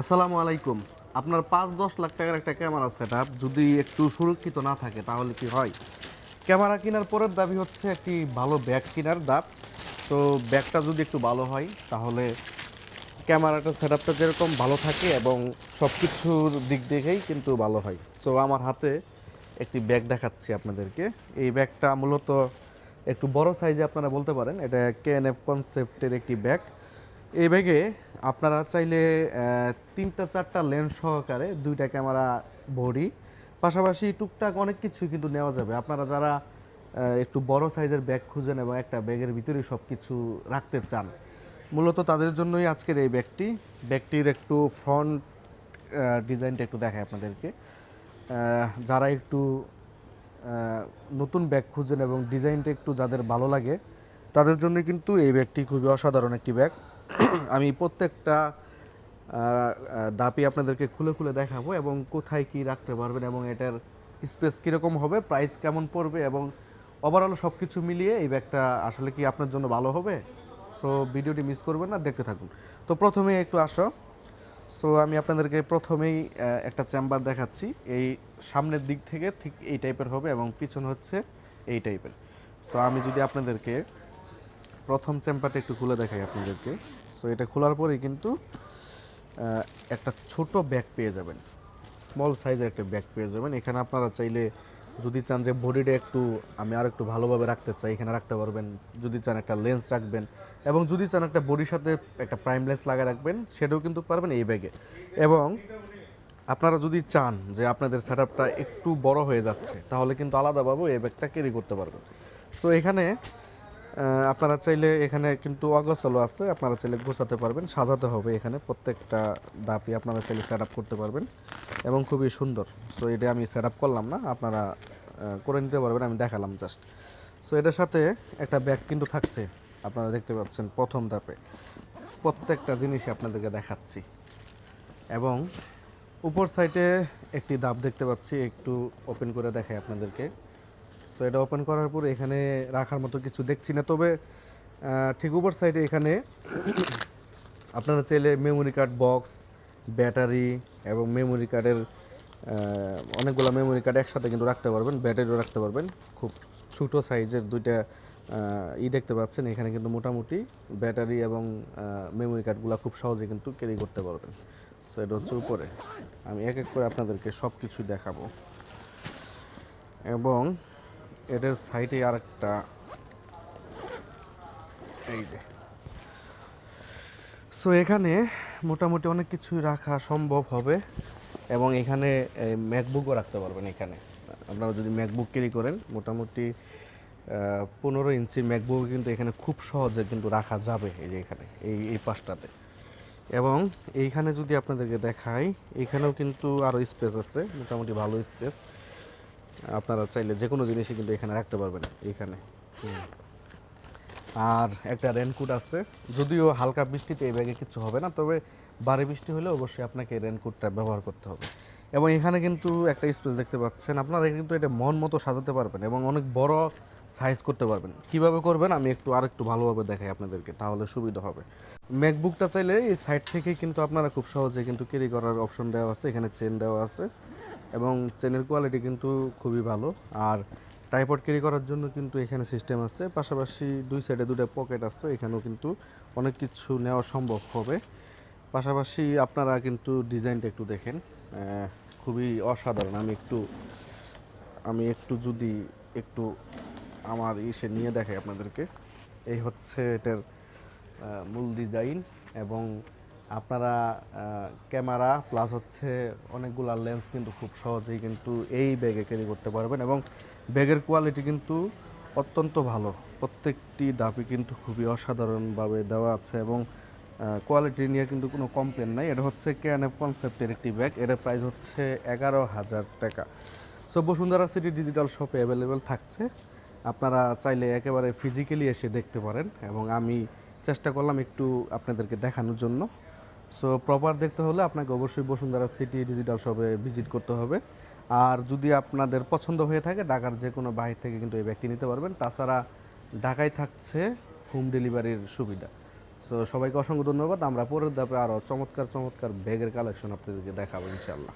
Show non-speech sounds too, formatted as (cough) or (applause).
আসসালামু আলাইকুম। আপনার পাঁচ দশ লাখ টাকার একটা ক্যামেরা সেট যদি একটু সুরক্ষিত না থাকে, তাহলে কি হয়? ক্যামেরা কেনার পরের দাবি হচ্ছে একটি ভালো ব্যাগ কেনার দাব। তো ব্যাগটা যদি একটু ভালো হয়, তাহলে ক্যামেরাটা সেট আপটা যেরকম ভালো থাকে এবং সব কিছুর দিক দেখেই কিন্তু ভালো হয়। সো আমার হাতে একটি ব্যাগ দেখাচ্ছি আপনাদেরকে। এই ব্যাগটা মূলত একটু বড় সাইজে আপনারা বলতে পারেন। এটা কেএনএফ কনসেপ্টের একটি ব্যাগ। এই ব্যাগে আপনারা চাইলে তিনটা চারটা লেন্স সহকারে দুইটা ক্যামেরা বডি পাশাপাশি টুকটাক অনেক কিছু কিন্তু নেওয়া যাবে। আপনারা যারা একটু বড় সাইজের ব্যাগ খুঁজেন এবং একটা ব্যাগের ভিতরে সব কিছু রাখতে চান, মূলত তাদের জন্যই আজকের এই ব্যাগটি। ব্যাগটির একটু ফ্রন্ট ডিজাইনটা একটু দেখায় আপনাদেরকে। যারা একটু নতুন ব্যাগ খুঁজেন এবং ডিজাইনটা একটু যাদের ভালো লাগে, তাদের জন্য কিন্তু এই ব্যাগটি খুবই অসাধারণ একটি ব্যাগ (clears throat) আমি প্রত্যেকটা দাপি আপনাদেরকে খুলে খুলে দেখাবো এবং কোথায় কি রাখতে পারবেন এবং এটার স্পেস কীরকম হবে, প্রাইস কেমন পড়বে এবং ওভারঅল সব কিছু মিলিয়ে এই ব্যাগটা আসলে কি আপনার জন্য ভালো হবে? সো ভিডিওটি মিস করবেন না, দেখতে থাকুন। তো প্রথমে একটু আসো। সো আমি আপনাদেরকে প্রথমেই একটা চেম্বার দেখাচ্ছি। এই সামনের দিক থেকে ঠিক এই টাইপের হবে এবং পিছন হচ্ছে এই টাইপের সো আমি যদি আপনাদেরকে প্রথম চেম্বারটা একটু খুলে দেখাই আপনাদেরকে। সো এটা খোলার পরেই কিন্তু একটা ছোট ব্যাগ পেয়ে যাবেন। স্মল সাইজের একটা ব্যাগ পেয়ে যাবেন। এখানে আপনারা চাইলে যদি চান যে বডিটা একটু আমি আর একটু ভালোভাবে রাখতে চাই, এখানে রাখতে পারবেন। যদি চান একটা লেন্স রাখবেন এবং যদি চান একটা বডির সাথে একটা প্রাইম লেন্স লাগা রাখবেন, সেটাও কিন্তু পারবেন এই ব্যাগে। এবং আপনারা যদি চান যে আপনাদের সেট একটু বড় হয়ে যাচ্ছে, তাহলে কিন্তু আলাদাভাবে এই ব্যাগটা ক্যারি করতে পারবেন। সো এখানে আপনারা চাইলে এখানে কিন্তু অগোছালো আছে, আপনারা চাইলে গোছাতে পারবেন, সাজাতে হবে এখানে, প্রত্যেকটা দাপি আপনারা চাইলে সেট করতে পারবেন এবং খুবই সুন্দর। সো এটা আমি সেট করলাম না, আপনারা করে নিতে পারবেন, আমি দেখালাম জাস্ট সো এটার সাথে একটা ব্যাগ কিন্তু থাকছে, আপনারা দেখতে পাচ্ছেন প্রথম ধাপে প্রত্যেকটা জিনিসই আপনাদেরকে দেখাচ্ছি। এবং উপর সাইডে একটি দাপ দেখতে পাচ্ছি, একটু ওপেন করে দেখাই আপনাদেরকে। সো এটা ওপেন করার পর এখানে রাখার মতো কিছু দেখছি না। তবে ঠিক উপর সাইডে এখানে আপনারা চাইলে মেমোরি কার্ড বক্স ব্যাটারি এবং মেমোরি কার্ডের অনেকগুলো মেমোরি কার্ড একসাথে কিন্তু রাখতে পারবেন ব্যাটারিও রাখতে পারবেন। খুব ছোটো সাইজের দুইটা ই দেখতে পাচ্ছেন। এখানে কিন্তু মোটামুটি ব্যাটারি এবং মেমোরি কার্ডগুলো খুব সহজে কিন্তু ক্যারি করতে পারবেন। সো এটা হচ্ছে উপরে। আমি এক এক করে আপনাদেরকে সব কিছু দেখাবো। এবং এটার সাইডে আরেকটা। এই যে। সো এখানে মোটামুটি অনেক কিছুই রাখা সম্ভব হবে এবং এখানে ম্যাকবুকও রাখতে পারবেন এখানে। আপনারা যদি ম্যাকবুক ক্যারি করেন, মোটামুটি পনেরো ইঞ্চি ম্যাকবুক কিন্তু এখানে খুব সহজে কিন্তু রাখা যাবে এই যে এখানে, এই এই পাশটাতে। এবং এইখানে যদি আপনাদেরকে দেখাই, এখানেও কিন্তু আরও স্পেস আছে, মোটামুটি ভালো স্পেস আপনারা চাইলে যে কোনো জিনিসই কিন্তু এখানে রাখতে পারবেন এইখানে হুম। আর একটা রেনকোট আছে। যদিও হালকা বৃষ্টিতে এই ব্যাগে কিছু হবে না, তবে বারে বৃষ্টি হলে অবশ্যই আপনাকে রেনকোটটা ব্যবহার করতে হবে। এবং এখানে কিন্তু একটা স্পেস দেখতে পাচ্ছেন, আপনারা কিন্তু এটা মন মতো সাজাতে পারবেন এবং অনেক বড় সাইজ করতে পারবেন। কীভাবে করবেন আমি একটু আর একটু ভালোভাবে দেখাই আপনাদেরকে, তাহলে সুবিধা হবে। ম্যাকবুকটা চাইলে এই সাইড থেকে কিন্তু আপনারা খুব সহজে কিন্তু ক্যারি করার অপশন দেওয়া আছে, এখানে চেন দেওয়া আছে। এবং চেনের কোয়ালিটি কিন্তু খুবই ভালো। আর ট্রাইপড ক্যারি করার জন্য কিন্তু এখানে সিস্টেম আছে। পাশাপাশি দুই সাইডে দুটো পকেট আছে, এখানেও কিন্তু অনেক কিছু নেওয়া সম্ভব হবে। পাশাপাশি আপনারা কিন্তু ডিজাইনটা একটু দেখেন। খুবই অসাধারণ। আমি একটু আমি একটু যদি একটু আমার ইসে নিয়ে দেখাই আপনাদেরকে। এই হচ্ছে এটার মূল ডিজাইন এবং আপনারা ক্যামেরা প্লাস হচ্ছে অনেকগুলা লেন্স কিন্তু খুব সহজেই কিন্তু এই ব্যাগে ক্যারি করতে পারবেন এবং ব্যাগের কোয়ালিটি কিন্তু অত্যন্ত ভালো। প্রত্যেকটি দাপি কিন্তু খুবই অসাধারণভাবে দেওয়া আছে এবং কোয়ালিটি নিয়ে কিন্তু কোনো কমপ্লেন নাই। এটা হচ্ছে কেএনএফ কনসেপ্টের একটি ব্যাগ এর প্রাইস হচ্ছে এগারো হাজার টাকা। সো বসুন্ধরা সিটি ডিজিটাল শপে অ্যাভেলেবেল থাকছে। আপনারা চাইলে একেবারে ফিজিক্যালি এসে দেখতে পারেন এবং আমি চেষ্টা করলাম একটু আপনাদেরকে দেখানোর জন্য। সো প্রপার দেখতে হলে আপনাকে অবশ্যই বসুন্ধরা সিটি ডিজিটাল শপে ভিজিট করতে হবে। আর যদি আপনাদের পছন্দ হয়ে থাকে, ঢাকার যে কোনো বাহির থেকে কিন্তু এই ব্যাগটি নিতে পারবেন। তাছাড়া ঢাকায় থাকছে হোম ডেলিভারির সুবিধা। সো সবাইকে অসংখ্য ধন্যবাদ। আমরা পরের ধাপে আরও চমৎকার চমৎকার ব্যাগের কালেকশন আপনাদেরকে দেখাবো ইনশাল্লাহ